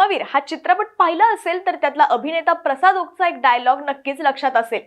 कर्मवीर हा चित्रपट पाहिला असेल तर त्यातला अभिनेता प्रसाद ओकचा एक डायलॉग नक्कीच लक्षात असेल.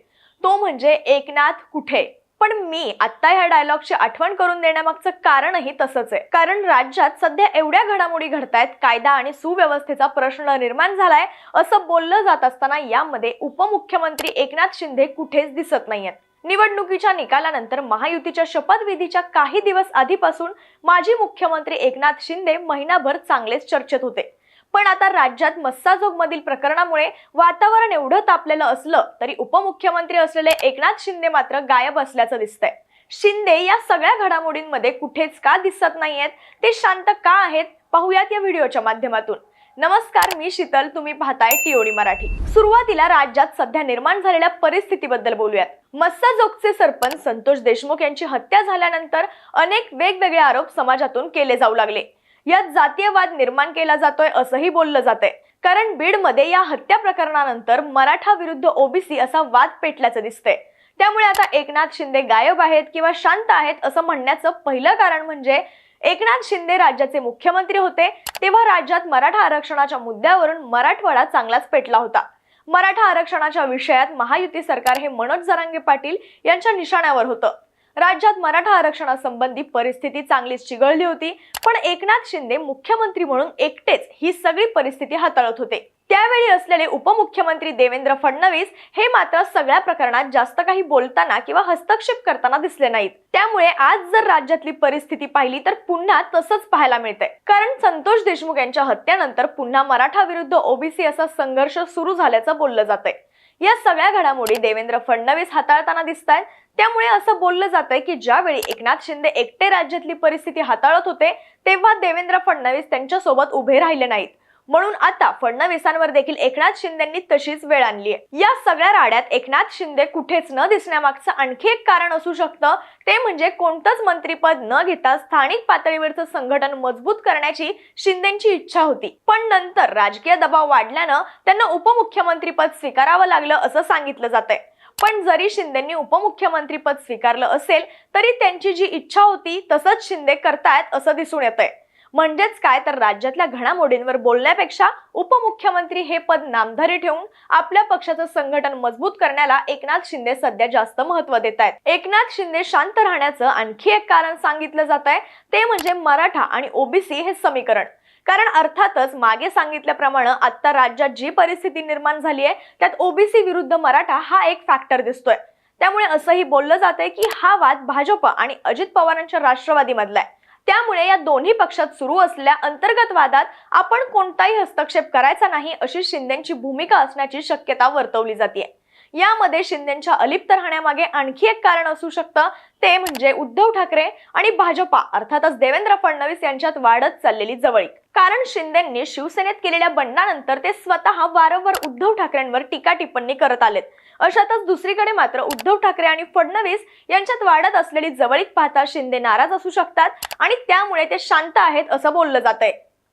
तो म्हणजे एकनाथ कुठे? पण मी आता ह्या डायलॉगची आठवण करून देण्यामागचं कारणही तसंच आहे. कारण राज्यात सध्या एवढ्या घडामोडी घडतायत कायदा आणि सुव्यवस्थेचा प्रश्न निर्माण झालाय असं बोललं जात असताना यामध्ये उपमुख्यमंत्री एकनाथ शिंदे कुठेच दिसत नाहीयेत. निवडणुकीच्या निकालानंतर महायुतीच्या शपथविधीच्या काही दिवस आधीपासून माजी मुख्यमंत्री एकनाथ शिंदे महिनाभर चांगलेच चर्चेत होते. पण आता राज्यात मस्साजोगमधील प्रकरणामुळे वातावरण एवढं तापलेलं असलं तरी उपमुख्यमंत्री असलेले एकनाथ शिंदे मात्र गायब असल्याचं दिसतंय. शिंदे या सगळ्या घडामोडींमध्ये कुठेच का दिसत नाहीयेत? ते शांत का आहेत? पाहूयात या व्हिडिओच्या माध्यमातून. नमस्कार मी शीतल. तुम्ही पाहताय टीओडी मराठी. सुरुवातीला राज्यात सध्या निर्माण झालेल्या परिस्थितीबद्दल बोलूयात. मस्साजोगचे सरपंच संतोष देशमुख यांची हत्या झाल्यानंतर अनेक वेगवेगळे आरोप समाजातून केले जाऊ लागले. यात जातीयवाद निर्माण केला जातोय असंही बोललं जातंय. कारण बीडमध्ये या हत्या प्रकरणानंतर मराठा विरुद्ध ओबीसी असा वाद पेटल्याचं दिसतंय. त्यामुळे आता एकनाथ शिंदे गायब आहेत किंवा शांत आहेत असं म्हणण्याचं पहिलं कारण म्हणजे एकनाथ शिंदे राज्याचे मुख्यमंत्री होते तेव्हा राज्यात मराठा आरक्षणाच्या मुद्द्यावरून मराठवाडा चांगलाच पेटला होता. मराठा आरक्षणाच्या विषयात महायुती सरकार हे मनोज जरांगे पाटील यांच्या निशाण्यावर होतं. राज्यात मराठा आरक्षणासंबंधी परिस्थिती चांगलीच चिघळली होती पण एकनाथ शिंदे मुख्यमंत्री म्हणून एकटेच ही सगळी परिस्थिती हाताळत होते. त्यावेळी असलेले उपमुख्यमंत्री देवेंद्र फडणवीस हे मात्र सगळ्या प्रकरणात जास्त काही बोलताना किंवा हस्तक्षेप करताना दिसले नाहीत. त्यामुळे आज जर राज्यातली परिस्थिती पाहिली तर पुन्हा तसंच पाहायला मिळतंय. कारण संतोष देशमुख यांच्या हत्येनंतर पुन्हा मराठा विरुद्ध ओबीसी असा संघर्ष सुरू झाल्याचं बोललं जातंय. या सगळ्या घडामोडी देवेंद्र फडणवीस हाताळताना दिसत आहेत त्यामुळे असं बोललं जातंय की ज्यावेळी एकनाथ शिंदे एकटे राज्यातली परिस्थिती हाताळत होते तेव्हा देवेंद्र फडणवीस त्यांच्यासोबत उभे राहिले नाहीत. म्हणून आता फडणवीसांवर देखील एकनाथ शिंदेंनी तशीच वेळ आणली आहे. या सगळ्या राड्यात एकनाथ शिंदे कुठेच न दिसण्यामागचं आणखी एक कारण असू शकतं. ते म्हणजे कोणतंच मंत्रीपद न घेता स्थानिक पातळीवरचं संघटन मजबूत करण्याची शिंदेची इच्छा होती. पण नंतर राजकीय दबाव वाढल्यानं त्यांना उपमुख्यमंत्रीपद स्वीकारावं लागलं असं सांगितलं जातंय. पण जरी शिंदेंनी उपमुख्यमंत्रीपद स्वीकारलं असेल तरी त्यांची जी इच्छा होती तसंच शिंदे करतायत असं दिसून येतंय. म्हणजेच काय? तर राज्यातल्या घडामोडींवर बोलण्यापेक्षा उपमुख्यमंत्री हे पद नामधारी ठेवून आपल्या पक्षाचं संघटन मजबूत करण्याला एकनाथ शिंदे सध्या जास्त महत्त्व देत आहेत. एकनाथ शिंदे शांत राहण्याचं आणखी एक कारण सांगितलं जात आहे. ते म्हणजे मराठा आणि ओबीसी हे समीकरण. कारण अर्थातच मागे सांगितल्याप्रमाणे आता राज्यात जी परिस्थिती निर्माण झाली आहे त्यात ओबीसी विरुद्ध मराठा हा एक फॅक्टर दिसतोय. त्यामुळे असंही बोललं जातंय की हा वाद भाजप आणि अजित पवारांच्या राष्ट्रवादीमधला आहे. त्यामुळे या दोन्ही पक्षात सुरू असलेल्या अंतर्गत वादात आपण कोणताही हस्तक्षेप करायचा नाही अशी शिंदेची भूमिका असण्याची शक्यता वर्तवली जाते यामध्ये शिंदेच्या अलिप्त राहण्यामागे आणखी एक कारण असू शकतं. ते म्हणजे उद्धव ठाकरे आणि भाजपा अर्थातच देवेंद्र फडणवीस यांच्यात वाढत चाललेली जवळीक. कारण शिंदेंनी शिवसेनेत केलेल्या बंडानंतर ते स्वतः वारंवार उद्धव ठाकरेंवर टीका टिप्पणी करत आलेत. अशातच दुसरीकडे मात्र उद्धव ठाकरे आणि फडणवीस यांच्यात वाढत असलेली जवळीक पाहता शिंदे नाराज असू शकतात आणि त्यामुळे ते शांत आहेत असं बोललं जात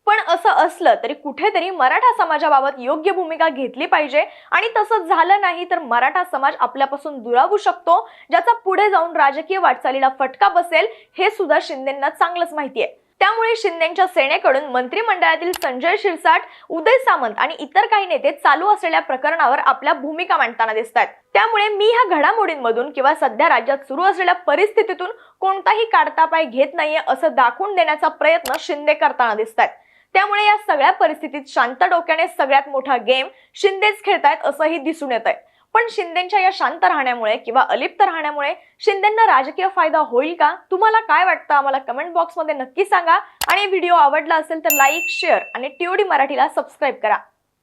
पण असं असलं तरी कुठेतरी मराठा समाजाबाबत योग्य भूमिका घेतली पाहिजे. आणि तसं झालं नाही तर मराठा समाज आपल्यापासून दुरावू शकतो ज्याचा पुढे जाऊन राजकीय वाटचालीला फटका बसेल हे सुद्धा शिंदेना चांगलंच माहिती आहे त्यामुळे शिंदेच्या सेनेकडून मंत्रिमंडळातील संजय शिरसाट उदय सामंत आणि इतर काही नेते चालू असलेल्या प्रकरणावर आपल्या भूमिका मांडताना दिसत आहेत त्यामुळे मी ह्या घडामोडींमधून किंवा सध्या राज्यात सुरू असलेल्या परिस्थितीतून कोणताही काढता पाय घेत नाहीये असं दाखवून देण्याचा प्रयत्न शिंदे करताना दिसत आहेत त्यामुळे या सगळ्या परिस्थितीत शांत डोक्याने सगळ्यात मोठा गेम शिंदेच खेळतायत असंही दिसून येत आहे पण शिंदेच्या या शांत राहण्यामुळे किंवा अलिप्त राहण्यामुळे शिंदेना राजकीय फायदा होईल का? तुम्हाला काय वाटतं? आम्हाला कमेंट बॉक्समध्ये नक्की सांगा. आणि व्हिडिओ आवडला असेल तर लाईक शेअर आणि टीओडी मराठीला सबस्क्राईब करा.